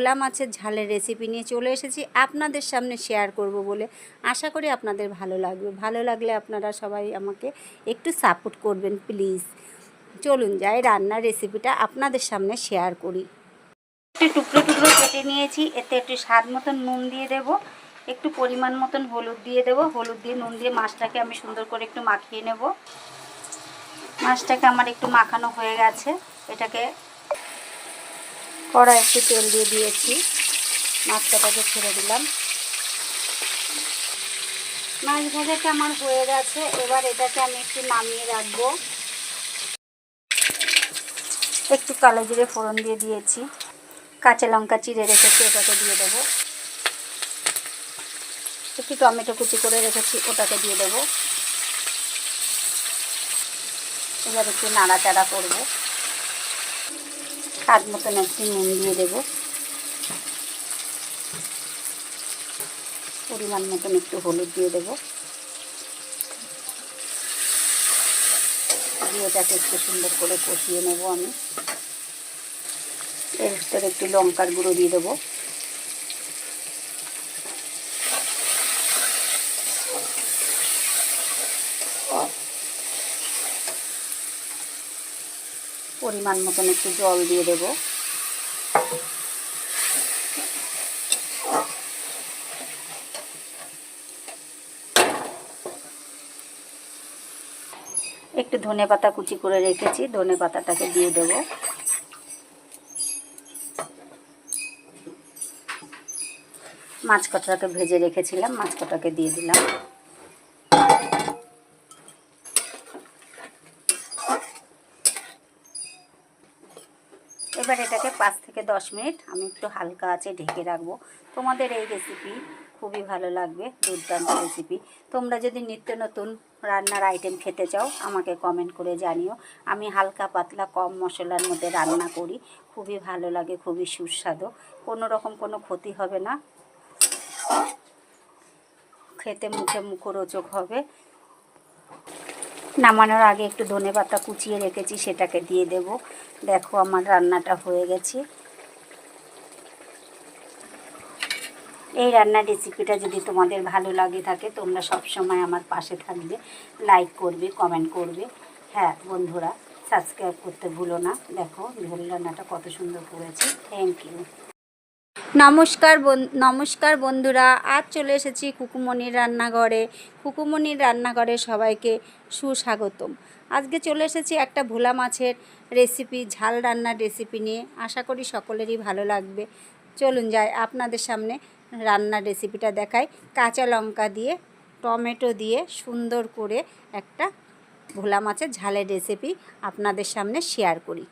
ভোলা মাছের ঝালের রেসিপি নিয়ে চলে এসেছি। আপনাদের সামনে শেয়ার করব বলে আশা করি আপনাদের ভালো লাগবে। ভালো লাগলে আপনারা সবাই আমাকে একটু সাপোর্ট করবেন প্লিজ চলুন যাই, রান্নার রেসিপিটা আপনাদের সামনে শেয়ার করি। একটু টুকরো টুকরো কেটে নিয়েছি, এতে একটু স্বাদ মতন নুন দিয়ে দেব। একটু পরিমাণ মতন হলুদ দিয়ে দেব। হলুদ দিয়ে নুন দিয়ে মাছটাকে আমি সুন্দর করে একটু মাখিয়ে নেব। মাছটাকে আমার একটু মাখানো হয়ে গেছে। এটাকে কড়া একটু তেল দিয়ে দিয়েছি। মাছটাকে ছেড়ে দিলাম। মাছ ভাজাটা আমার হয়ে গেছে? এবার এটাকে আমি একটু নামিয়ে রাখব। একটু কালো জিরে ফোড়ন দিয়ে দিয়েছি। কাঁচা লঙ্কা চিড়ে রেখেছি, ওটাকে দিয়ে দেবো। একটু টমেটো কুচি করে রেখেছি, ওটাকে দিয়ে দেবো। এবার একটু নাড়াচাড়া করব। স্বাদ মতন একটু নুন দিয়ে দেবো। পরিমাণ মতন একটু হলুদ দিয়ে দেবো। দিয়ে এটাকে একটু সুন্দর করে কষিয়ে নেব আমি। এর ভিতরে একটু লঙ্কার গুঁড়ো দিয়ে দেবো। পরিমাণ মতন একটু জল দিয়ে দেবো। একটু ধনে পাতা কুচি করে রেখেছি, ধনে পাতাটাকে দিয়ে দেবো। মাছ কটাকে ভেজে রেখেছিলাম, মাছ কটাকে দিয়ে দিলাম। এবার এটাকে পাঁচ থেকে দশ মিনিট আমি একটু হালকা আছে ঢেকে রাখব। তোমাদের এই রেসিপি খুবই ভালো লাগবে, দুর্দান্ত রেসিপি তোমরা যদি নিত্য নতুন রান্নার আইটেম খেতে চাও, আমাকে কমেন্ট করে জানিও। আমি হালকা পাতলা কম মশলার মধ্যে রান্না করি, খুবই ভালো লাগে, খুবই সুস্বাদু। কোনো রকম কোনো ক্ষতি হবে না। খেতে মুখে মুখরোচক হবে। নামানোর আগে একটু ধনে পাতা কুচিয়ে রেখেছি, সেটাকে দিয়ে দেব। দেখো আমার রান্নাটা হয়ে গেছে। এই রান্নার রেসিপিটা যদি তোমাদের ভালো লাগে থাকে, তোমরা সব সময় আমার পাশে থাকবে। লাইক করবে, কমেন্ট করবে। হ্যাঁ বন্ধুরা, সাবস্ক্রাইব করতে ভুলো না। দেখো, ঝোল রান্নাটা কত সুন্দর করেছি। Thank you. নমস্কার নমস্কার বন্ধুরা, আজ চলে এসেছি কুকুমনির রান্নাঘরে। কুকুমনির রান্নাঘরে সবাইকে সুস্বাগতম। আজকে চলে এসেছি একটা ভোলা মাছের রেসিপি ঝাল রান্নার রেসিপি নিয়ে। আশা করি সকলেরই ভালো লাগবে। চলুন যাই, আপনাদের সামনে রান্নার রেসিপিটা দেখাই। কাঁচা লঙ্কা দিয়ে, টমেটো দিয়ে সুন্দর করে একটা ভোলা মাছের ঝালের রেসিপি আপনাদের সামনে শেয়ার করি।